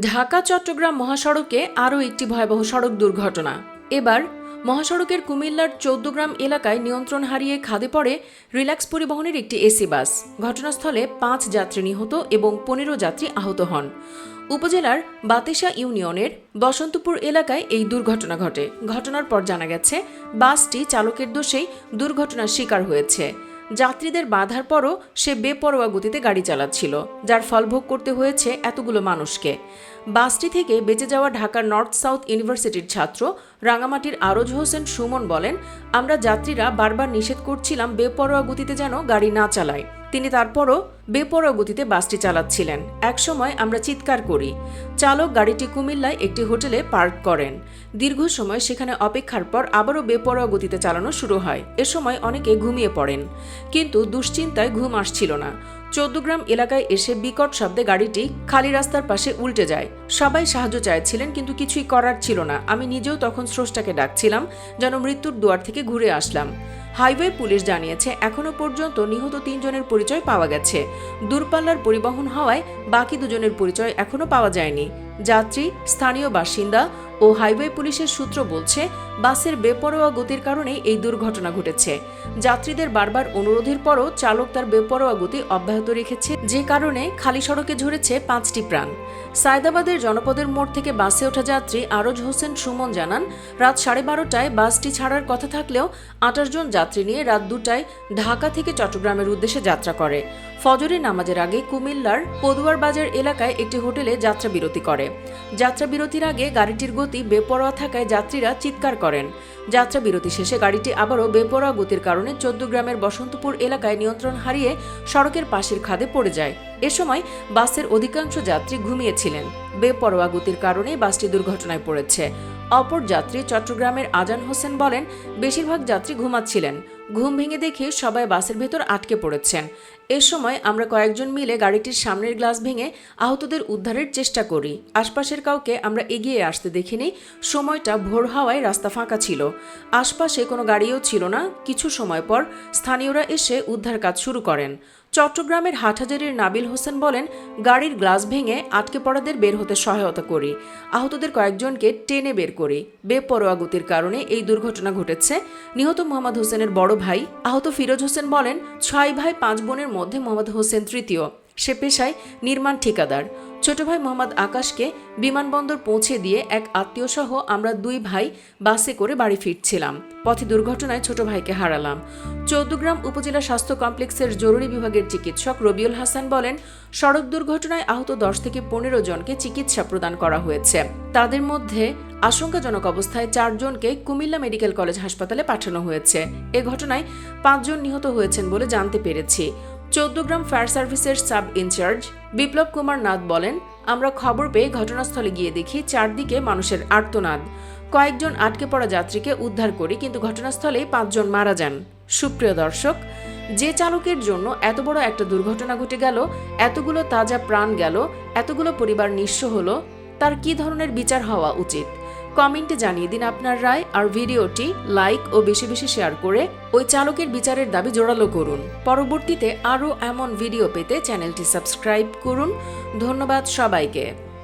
ঢাকা, চট্টগ্রাম মহাসড়কে আরও একটি ভয়াবহ সড়ক দুর্ঘটনা। এবার মহাসড়কের কুমিল্লার চৌদ্দগ্রাম এলাকায় নিয়ন্ত্রণ হারিয়ে খাদে পড়ে রিল্যাক্স পরিবহনের একটি এসি বাস। ঘটনাস্থলে পাঁচ যাত্রী নিহত এবং পনেরো যাত্রী আহত হন। উপজেলার বাতেশা ইউনিয়নের বসন্তপুর এলাকায় এই দুর্ঘটনা ঘটে। ঘটনার পর জানা গেছে, বাসটি চালকের দোষেই দুর্ঘটনার শিকার হয়েছে। যাত্রীদের বাধার পরও সে বেপরোয়া গতিতে গাড়ি চালাচ্ছিল, যার ফল ভোগ করতে হয়েছে এতগুলো মানুষকে। বাসটি থেকে বেঁচে যাওয়া ঢাকার নর্থ সাউথ ইউনিভার্সিটির ছাত্র রাঙামাটির আরজ হোসেন সুমন বলেন, আমরা যাত্রীরা বারবার নিষেধ করছিলাম বেপরোয়া গতিতে যেন গাড়ি না চালায়। তিনি তারপরও বেপরোয়া গতিতে বাসটি চালাচ্ছিলেন। একসময় আমরা চিৎকার করি, চালক গাড়িটি কুমিল্লায় একটি হোটেলে পার্ক করেন। দীর্ঘ সময় সেখানে অপেক্ষার পর আবারও বেপরোয়া গতিতে চালানো শুরু হয়। এ সময় অনেকে ঘুমিয়ে পড়েন, কিন্তু দুশ্চিন্তায় ঘুম আসছিল না। চৌদ্দগ্রাম এলাকায় এসে বিকট শব্দে গাড়িটি খালি রাস্তার পাশে উল্টে যায়। সবাই সাহায্য চাইছিলেন, কিন্তু কিছুই করার ছিল না। আমি নিজেও তখন স্রষ্টাকে ডাকছিলাম, যেন মৃত্যুর দুয়ার থেকে ঘুরে আসলাম। হাইওয়ে পুলিশ জানিয়েছে এখনও পর্যন্ত নিহত তিনজনের পরিচয় পাওয়া গেছে। দূরপাল্লার পরিবহন হওয়ায় বাকি দুজনের পরিচয় এখনও পাওয়া যায়নি। যাত্রী, স্থানীয় বাসিন্দা ও হাইওয়ে পুলিশের সূত্র বলছে, বাসের বেপরোয়া গতির কারণে এই দুর্ঘটনা ঘটেছে। যাত্রীদের বারবার অনুরোধের পরও চালক তার বেপরোয়া গতি অব্যাহত রেখেছে, যে কারণে খালি সড়কে ঝরেছে পাঁচটি প্রাণ। সায়দাবাদের জনপদের মোড় থেকে বাসে ওঠা যাত্রী আরজ হোসেন সুমন জানান, রাত সাড়ে বারোটায় বাসটি ছাড়ার কথা থাকলেও আঠাশ জন যাত্রী নিয়ে রাত দুটায় ঢাকা থেকে চট্টগ্রামের উদ্দেশ্যে যাত্রা করে। ফজরের নামাজের আগে কুমিল্লার পদুয়ার বাজার এলাকায় একটি হোটেলে যাত্রা বিরতি করে। যাত্রা বিরতির আগে গাড়িটির গতি বেপরোয়া থাকায় যাত্রীরা চিৎকার করেন। যাত্রা বিরতি শেষে গাড়িটি আবারও বেপরোয়া গতির কারণে চৌদ্দগ্রামের বসন্তপুর এলাকায় নিয়ন্ত্রণ হারিয়ে সড়কের পাশের খাদে পড়ে যায়। এ সময় বাসের অধিকাংশ যাত্রী ঘুমিয়েছিলেন। বেপরোয়া গতির কারণে বাসটি দুর্ঘটনায় পড়েছে। অপর যাত্রী চট্টগ্রামের আজান হোসেন বলেন, বেশিরভাগ যাত্রী ঘুমাচ্ছিলেন। ঘুম ভেঙে দেখে সবাই বাসের ভেতর আটকে পড়েছেন। এ সময় আমরা কয়েকজন মিলে গাড়িটির সামনের গ্লাস ভেঙে আহতদের উদ্ধারের চেষ্টা করি। আশপাশের কাউকে আমরা এগিয়ে আসতে দেখিনি, সময়টা ভোর হাওয়ায় রাস্তা ফাঁকা ছিল। আশপাশে কোনো গাড়িও ছিল না। কিছু সময় পর স্থানীয়রা এসে উদ্ধার কাজ শুরু করেন। চট্টগ্রামের হাটহাজারির নাবিল হোসেন বলেন, গাড়ির গ্লাস ভেঙে আটকে পড়াদের বের হতে সহায়তা করি। আহতদের কয়েকজনকে টেনে বের করি। বেপরোয়া গতির কারণে এই দুর্ঘটনা ঘটেছে। নিহত মোহাম্মদ হোসেনের বড় ভাই আহত ফিরোজ হোসেন বলেন, ছয় ভাই, পাঁচ বোনের মধ্যে মোহাম্মদ হোসেন তৃতীয়। সে পেশায় নির্মাণ ঠিকাদার। ছোট ভাই মোহাম্মদ আকাশকে বিমানবন্দর পৌঁছে দিয়ে এক আত্মীয় সহ আমরা দুই ভাই বাসে করে বাড়ি ফিরছিলাম। পথে দুর্ঘটনায় ছোট ভাইকে হারালাম। চৌদ্দগ্রাম উপজেলা স্বাস্থ্য কমপ্লেক্সের জরুরি বিভাগের চিকিৎসক রবিউল হাসান বলেন, সড়ক দুর্ঘটনায় আহত দশ থেকে পনেরো জনকে চিকিৎসা প্রদান করা হয়েছে। তাদের মধ্যে আশঙ্কাজনক অবস্থায় চারজনকে কুমিল্লা মেডিকেল কলেজ হাসপাতালে পাঠানো হয়েছে। এ ঘটনায় পাঁচজন নিহত হয়েছেন বলে জানতে পেরেছি। চৌদ্দগ্রাম ফায়ার সার্ভিসের sub in charge Biplob Kumar Nath বলেন, আমরা খবর পেয়ে ঘটনাস্থলে গিয়ে দেখি চারদিকে মানুষের আর্তনাদ। কয়েকজন আটকে পড়া যাত্রীকে উদ্ধার করি, কিন্তু ঘটনাস্থলেই পাঁচজন মারা যান। সুপ্রিয় দর্শক, যে চালকের জন্য এত বড় একটা দুর্ঘটনা ঘটে গেল, এতগুলো তাজা প্রাণ গেল, এতগুলো পরিবার নিঃস্ব হলো, তার কি ধরনের বিচার হওয়া উচিত? কমেন্টে জানিয়ে দিন আপনার রায় আর ভিডিওটি লাইক ও বেশি বেশি শেয়ার করে ওই চালকের বিচারের দাবি জোরালো করুন। পরবর্তীতে আরও এমন ভিডিও পেতে চ্যানেলটি সাবস্ক্রাইব করুন। ধন্যবাদ সবাইকে।